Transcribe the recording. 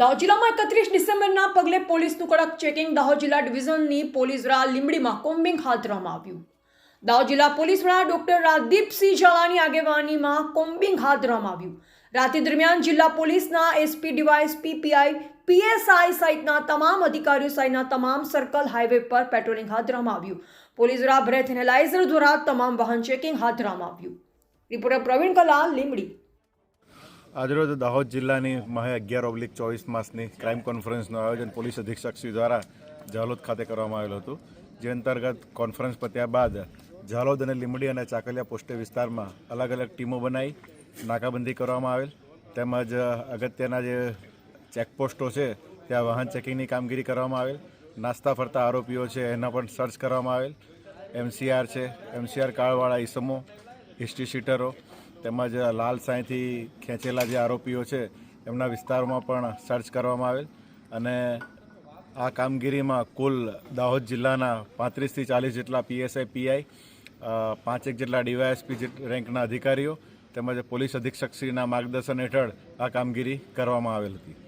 દાહોદ જિલ્લામાં એકત્રીસ ડિસેમ્બરના પગલે પોલીસનું કડક ચેકિંગ દાહોદ જિલ્લા ડિવિઝનની પોલીસ વડા લીંબડીમાં કોમ્બિંગ હાથ ધરવામાં આવ્યું. દાહોદ જિલ્લા પોલીસ વડા ડોક્ટર રાજદીપસિંહ ઝાલાની આગેવાનીમાં કોમ્બિંગ હાથ ધરવામાં આવ્યું. રાત્રિ દરમિયાન જિલ્લા પોલીસના એસપી ડીવાયસ પીપીઆઈ પીએસઆઈ સહિતના તમામ અધિકારીઓ સહિતના તમામ સર્કલ હાઈવે પર પેટ્રોલિંગ હાથ ધરવામાં આવ્યું. પોલીસ દ્વારા બ્રેથ એનાલાઇઝર દ્વારા તમામ વાહન ચેકિંગ હાથ ધરવામાં આવ્યું. રિપોર્ટર પ્રવીણ કલાલ લીંબડી આજરોજ દાહોદ જિલ્લાની મહે અગિયાર ઓબ્લિક ચોવીસ માસની ક્રાઇમ કોન્ફરન્સનું આયોજન પોલીસ અધિક્ષક શ્રી દ્વારા ઝાલોદ ખાતે કરવામાં આવેલું હતું. જે અંતર્ગત કોન્ફરન્સ પત્યા બાદ ઝાલોદ અને લીંબડી અને ચાકલિયા પોસ્ટે વિસ્તારમાં અલગ અલગ ટીમો બનાવી નાકાબંધી કરવામાં આવેલ. તેમજ અગત્યના જે ચેકપોસ્ટો છે, ત્યાં વાહન ચેકિંગની કામગીરી કરવામાં આવેલ. નાસ્તા ફરતા આરોપીઓ છે, એના પણ સર્ચ કરવામાં આવેલ. એમસીઆર છે, એમસીઆર કાર્ડવાળા ઈસમો હિસ્ટ્રી શીટરો તેમજ લાલ સાંઈથી ખેંચેલા જે આરોપીઓ છે, એમના વિસ્તારોમાં પણ સર્ચ કરવામાં આવેલ અને આ કામગીરીમાં કુલ દાહોદ જિલ્લાના પાંત્રીસથી ચાલીસ જેટલા પીએસઆઈ, પીઆઈ પાંચેક જેટલા ડીવાયએસપી રેન્કના અધિકારીઓ તેમજ પોલીસ અધિક્ષકશ્રીના માર્ગદર્શન હેઠળ આ કામગીરી કરવામાં આવેલ હતી.